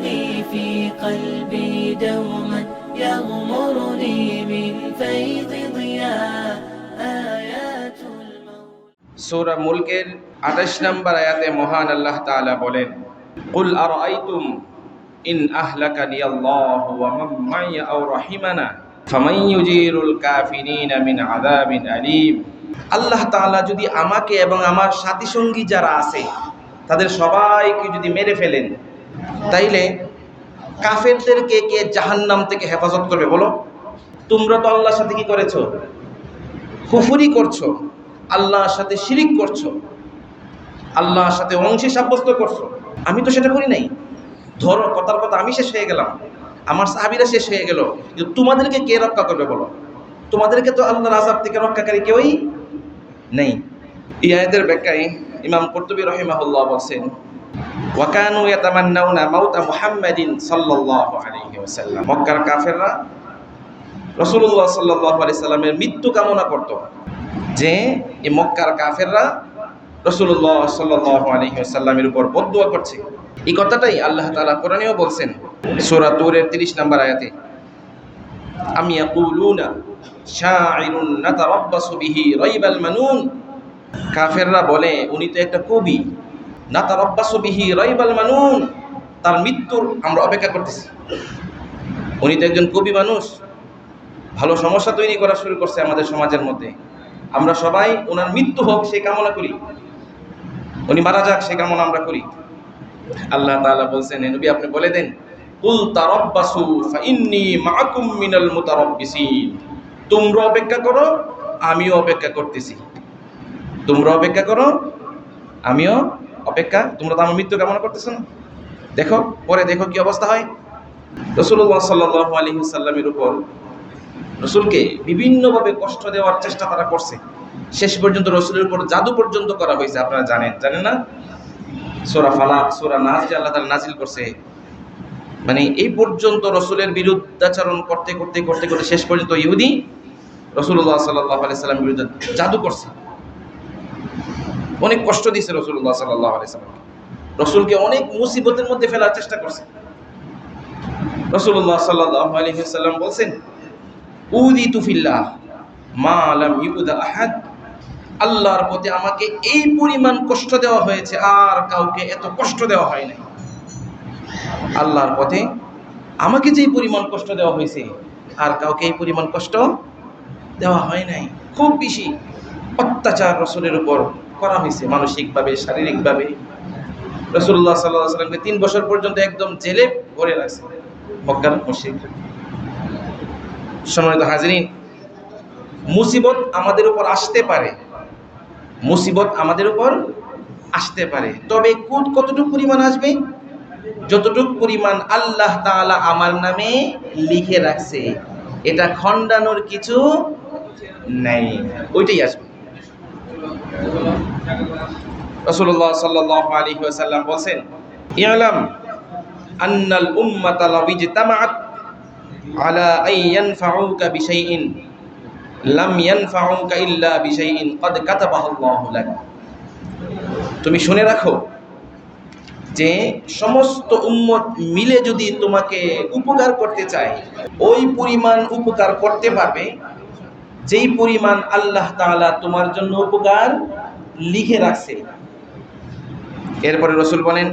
القرآن في قلبي دوما يغمرني من فيض ضياء آيات المولى সূরা মুলকের 28 নম্বর আয়াতে মহান আল্লাহ তাআলা বলেন কুল আরাইতুম ইন আহলাকানি আল্লাহ ওয়া মান মাইয়া আও রাহিমানা ফামান ইউজিরুল কাফিরিনা মিন আযাবিন আলীম আল্লাহ তাআলা যদি আমাকে এবং আমার সাথী সঙ্গী যারা আছে তাদের সবাইকে যদি মেরে ফেলেন তাইলে কাফেরদেরকে কে জাহান্নাম থেকে হেফাজত করবে বলো? তোমরা তো আল্লাহর সাথে কি করেছ? কুফুরি করছ, আল্লাহর সাথে শিরিক করছ, আল্লাহর সাথে অংশী সাব্যস্ত করছ। আমি তো সেটা করি নাই। ধরো, কথার কথা আমি শেষ হয়ে গেলাম। আমার সাহাবিরা শেষ হয়ে গেল। কিন্তু তোমাদেরকে কে রক্ষা করবে বলো? তোমাদেরকে তো আল্লাহর আজাব থেকে রক্ষাকারী কেউই নেই। ইয়াদের ব্যাখ্যায় ইমাম কর্তুবী রহিমাহুল্লাহ বলছেন ওয়াকানু ইয়াতামান্নাউনা মাউতা মুহাম্মাদিন সাল্লাল্লাহু আলাইহি ওয়াসাল্লাম। মক্কার কাফেররা রাসূলুল্লাহ সাল্লাল্লাহু আলাইহি সাল্লামের মৃত্যু কামনা করত। যে এই মক্কার কাফেররা রাসূলুল্লাহ সাল্লাল্লাহু আলাইহি ওয়াসাল্লামের উপর বদদুয়া করছে। এই কথাটাই আল্লাহ তাআলা কোরআনেও বলছেন সূরা তুরের 30 নম্বর আয়াতে। আম ইয়াকুলুনা শাইরুন নাতারাব্বাসু বিহি রাইবাল মানুন। কাফেররা বলে, উনি তো একটা কবি। নাতারাব্বাসু বিহি রাইবাল মানুন। তার মৃত্যুর আমরা অপেক্ষা করতেছি। উনি তো একজন কবি মানুষ। ভালো সমস্যা তৈরি করা শুরু করছে আমাদের সমাজের মধ্যে। আমরা সবাই ওনার মৃত্যু হোক, সে কামনা করি। উনি মারা যাক, সে কামনা আমরা করি। আল্লাহ তাআলা বলছেন, "হে নবী, আপনি বলে দেন, কুল তারাব্বাসু ফাইন্নী মাআকুম মিনাল মুতারাব্বিসিন। তোমরা অপেক্ষা করো, আমিও অপেক্ষা করতেছি। তোমরা অপেক্ষা করো, আমিও অপেক্ষা, তোমরা তো আমার মৃত্যু কামনা করতেছো না। দেখো, পরে দেখো কি অবস্থা হয়। রসুল্লাহ আলাইহি সাল্লামের উপর রসুলকে বিভিন্নভাবে কষ্ট দেওয়ার চেষ্টা তারা করছে। শেষ পর্যন্ত রসুলের উপর জাদু পর্যন্ত করা হয়েছে, আপনারা জানেন। জানেন না? সোরা ফালাক, সোরা নাজ যে আল্লাহ তাআলা নাজিল করছে। মানে এই পর্যন্ত রসুলের বিরুদ্ধাচরণ করতে করতে করতে করতে শেষ পর্যন্ত ইহুদি রসুল্লাহ সাল্লাহ আলি বিরুদ্ধে জাদু করছে। অনেক কষ্ট দিয়েছে রসুল্লাহ সাল্লাহ রসুলকে অনেক মুসিবতের মধ্যে ফেলার চেষ্টা করছে। রসুল্লাহ সাল্লাহ আলী সাল্লাম বলছেন উদি তুফিল্লাহ মা আহাদ। আল্লাহর আমাকে এই পরিমাণ কষ্ট দেওয়া হয়েছে, আর কাউকে এত কষ্ট দেওয়া হয় নাই। আল্লাহর পথে আমাকে যেই পরিমাণ কষ্ট দেওয়া হয়েছে, আর কাউকে এই পরিমাণ কষ্ট দেওয়া হয় নাই। খুব বেশি অত্যাচার রসুলের উপর করা হয়েছে, মানসিকভাবে, শারীরিকভাবে। রসুল্লাহ সাল্লাহ সাল্লামকে তিন বছর পর্যন্ত একদম জেলে ভরে রাখছে, মক্কার মুশিক সম্মানিত হাজরিন, মুসিবত আমাদের উপর আসতে পারে। মুসিবত আমাদের উপর আসতে পারে। তবে কোন কতটুকু পরিমাণ আসবে? যতটুকু পরিমাণ আল্লাহ তাআলা আমার নামে লিখে রাখছে, এটা খণ্ডানোর কিছু নেই। ওইটাই আসবে। ওয়াসাল্লাম ইয়ালাম উম্মাতা বিশাইইন, লাম ইয়ানফাউকা ইল্লা বিশাইইন ক্বাদ কাতাবাহু আল্লাহু লাক। তুমি শুনে রাখো যে সমস্ত উম্মত মিলে যদি তোমাকে উপকার করতে চায়, ওই পরিমাণ উপকার করতে পারবে, যেই পরিমাণ আল্লাহ তাআলা তোমার জন্য উপকার লিখে রাখছে। এরপরে রসুল বলেন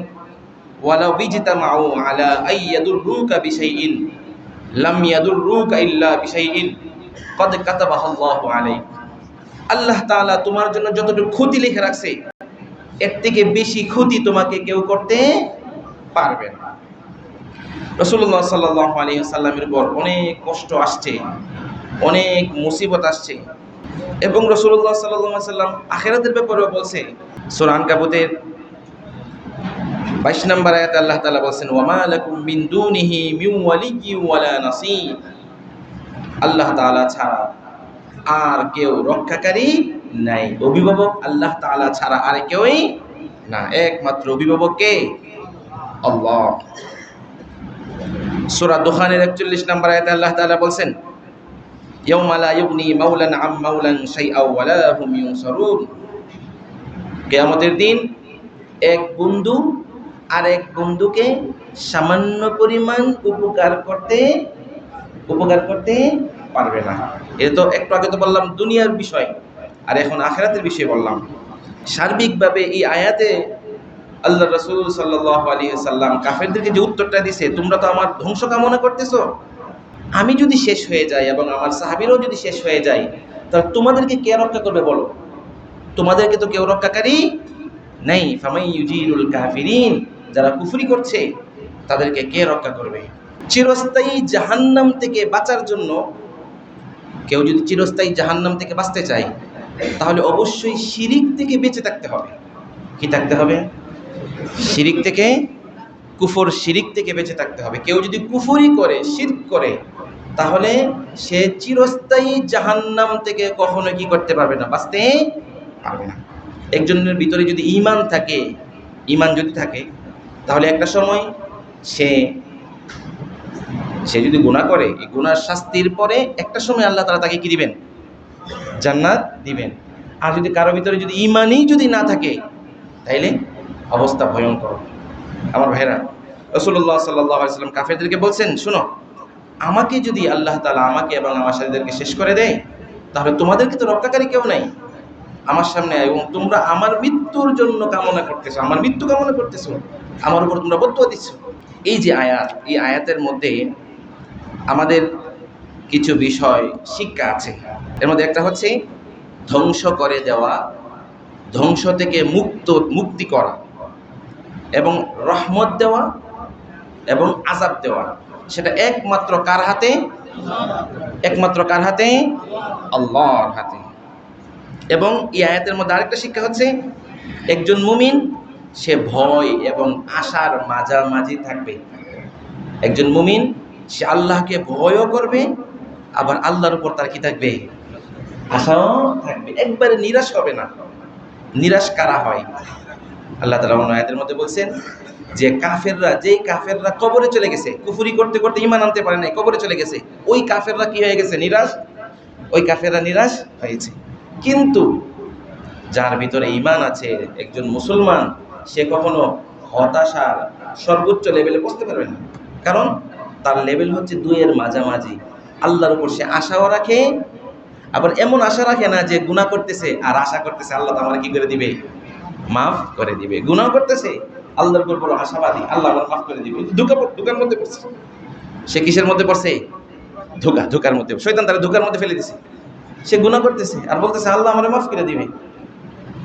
আল্লাহ তোমার জন্য যতটুকু ক্ষতি লিখে রাখছে, এর থেকে বেশি ক্ষতি তোমাকে কেউ করতে পারবে না। রসুল্লাহ সাল্লাহ আলী সাল্লামের অনেক কষ্ট আসছে, অনেক মুসিবত আসছে। এবং রসুল্লাহ সাল্লাহ সাল্লাম আখেরাতের ব্যাপারেও বলছে সোরান কাবুতের বাইশ নম্বর আয়াতে আল্লাহ তালা বলছেন ওয়ামা নাসীর। আল্লাহ তাআলা ছাড়া আর কেউ রক্ষাকারী নাই। অভিভাবক আল্লাহ তাআলা ছাড়া আর কেউই না, একমাত্র অভিভাবক কে? আল্লাহ। সূরা দোহানের 41 নম্বর আয়াতে আল্লাহ তাআলা বলছেন ইয়াউমা লা ইউগনি মাওলান আম মাওলান শাইআ ওয়া লা হুম ইউনসারুন। কিয়ামতের দিন এক বন্ধু আরেক বন্ধুকে সামান্য পরিমাণ উপকার করতে উপকার করতে পারবে না। এটা তো একটু আগে তো বললাম দুনিয়ার বিষয়, আর এখন আখেরাতের বিষয় বললাম। সার্বিকভাবে এই আয়াতে আল্লাহ রসুল সাল্লাহ আলী সাল্লাম কাফেরদেরকে যে উত্তরটা দিছে, তোমরা তো আমার ধ্বংস কামনা করতেছো। আমি যদি শেষ হয়ে যাই এবং আমার সাহাবিরও যদি শেষ হয়ে যায়, তাহলে তোমাদেরকে কে রক্ষা করবে বলো? তোমাদেরকে তো কেউ রক্ষাকারী নেই। ফামাই ইউজিরুল কাফিরিন, যারা কুফরি করছে, তাদেরকে কে রক্ষা করবে? চিরস্থায়ী জাহান্নাম থেকে বাঁচার জন্য কেউ যদি চিরস্থায়ী জাহান্নাম থেকে বাঁচতে চায়, তাহলে অবশ্যই শিরিক থেকে বেঁচে থাকতে হবে। কি থাকতে হবে? শিরিক থেকে কুফর শিরিক থেকে বেঁচে থাকতে হবে। কেউ যদি কুফরি করে, শিরক করে, তাহলে সে চিরস্থায়ী জাহান্নাম থেকে কখনো কি করতে পারবে না, বাঁচতে পারবে না। একজনের ভিতরে যদি ইমান থাকে ইমান যদি থাকে, তাহলে একটা সময় সে সে যদি গুণা করে, এই গুনার শাস্তির পরে একটা সময় আল্লাহ তারা তাকে কি দিবেন? জান্নাত দিবেন। আর যদি কারও ভিতরে যদি ইমানই যদি না থাকে, তাইলে অবস্থা ভয়ঙ্কর। আমার ভাইরা রসুল্লাহ সাল্লাম কাফেরদেরকে বলছেন, শুনো, আমাকে যদি আল্লাহ তালা আমাকে এবং আমার সাথীদেরকে শেষ করে দেয়, তাহলে তোমাদেরকে তো রক্ষাকারী কেউ নাই। আমার সামনে এবং তোমরা আমার মৃত্যুর জন্য কামনা করতেছো, আমার মৃত্যু কামনা করতেছো, আমার উপর তোমরা বদুয়া দিচ্ছ। এই যে আয়াত, এই আয়াতের মধ্যে আমাদের কিছু বিষয়, শিক্ষা আছে। এর মধ্যে একটা হচ্ছে, ধ্বংস করে দেওয়া, ধ্বংস থেকে মুক্ত, মুক্তি করা। এবং রহমত দেওয়া এবং আজাব দেওয়া। সেটা একমাত্র কার হাতে? একমাত্র কার হাতে? আল্লাহর হাতে। এবং এই আয়াতের মধ্যে আরেকটা শিক্ষা হচ্ছে, একজন মুমিন, সে ভয় এবং আশার মাঝামাঝি থাকবে। একজন মুমিন, সে আল্লাহকে ভয়ও করবে, আবার আল্লাহর উপর তার কি থাকবে? আশাও থাকবে। একবারে নিরাশ হবে না। নিরাশ কারা হয়? আল্লাহ তালা অন্য আয়াতের মধ্যে বলছেন যে কাফেররা, যেই কাফেররা কবরে চলে গেছে, কুফুরি করতে করতে ইমান আনতে পারে নাই, কবরে চলে গেছে, ওই কাফেররা কি হয়ে গেছে? নিরাশ? ওই কাফেররা নিরাশ হয়েছে। কিন্তু যার ভিতরে ইমান আছে, একজন মুসলমান, সে কখনো হতাশার সর্বোচ্চ লেভেলে পৌঁছতে পারবে না। কারণ তার লেভেল হচ্ছে দুইয়ের মাঝামাঝি। আল্লাহর উপর সে আশাও রাখে, আবার এমন আশা রাখে না যে গুণা করতেছে আর আশা করতেছে, আল্লাহ তো আমার কি করে দিবে? মাফ করে দিবে গুণাও করতেছে, আল্লাহর উপর বড় আশাবাদী, আল্লাহ আমার মাফ করে দিবে। ধোকা ধোকার মধ্যে পড়ছে। সে কিসের মধ্যে পড়ছে? ধোকা, ধোকার মধ্যে শৈতান তারা ধোকার মধ্যে ফেলে দিছে। সে গুণা করতেছে আর বলতেছে, আল্লাহ আমার মাফ করে দিবে।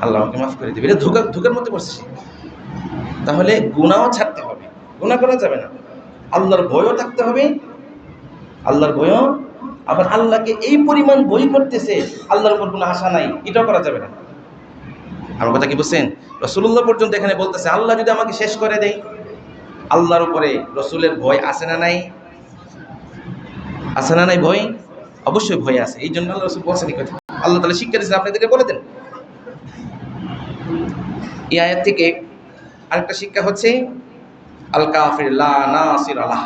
আল্লাহ আমাকে মাফ করে দিবে। ধোকা, ধোকার মধ্যে পড়ছে সে। তাহলে গুণাও ছাড়তে হবে গুণা করা যাবে না। আল্লাহর ভয়ও থাকতে হবে, আল্লাহর ভয়ও, আবার আল্লাহকে এই পরিমাণ বই করতেছে, আল্লাহর উপর কোনো আশা নাই, এটাও করা যাবে না। আমার কথা কি বুঝছেন? রসুল্লাহ পর্যন্ত এখানে বলতেছে, আল্লাহ যদি আমাকে শেষ করে দেয়, আল্লাহর উপরে রসুলের ভয় আছে না নাই? আছে না নাই ভয়? অবশ্যই ভয় আছে। এই জন্য আল্লাহ রসুল বলছেন কথা। আল্লাহ তাহলে শিক্ষা দিয়েছেন, আপনাদেরকে বলে দেন। এই আয়াত থেকে আরেকটা শিক্ষা হচ্ছে আল কাফির লা নাসির আলাহ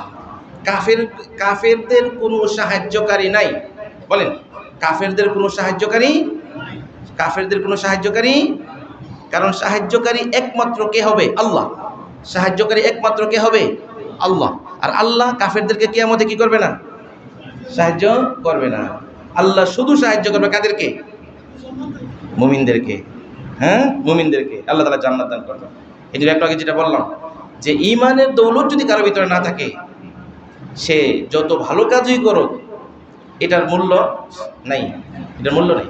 কাফের, কাফেরদের কোনো সাহায্যকারী নাই। বলেন, কাফেরদের কোনো সাহায্যকারী? কাফেরদের কোনো সাহায্যকারী কারণ সাহায্যকারী একমাত্র কে হবে? আল্লাহ। সাহায্যকারী একমাত্র কে হবে? আল্লাহ। আর আল্লাহ কাফেরদেরকে কে আমাদের কি করবে না? সাহায্য করবে না। আল্লাহ শুধু সাহায্য করবে কাদেরকে? মুমিনদেরকে। হ্যাঁ? মুমিনদেরকে। আল্লাহ তালা জান্নাত দান করবে। এই জন্য একটু যেটা বললাম, যে ইমানের দৌলত যদি কারও ভিতরে না থাকে, সে যত ভালো কাজই করুক, এটার মূল্য নাই। এটার মূল্য নেই।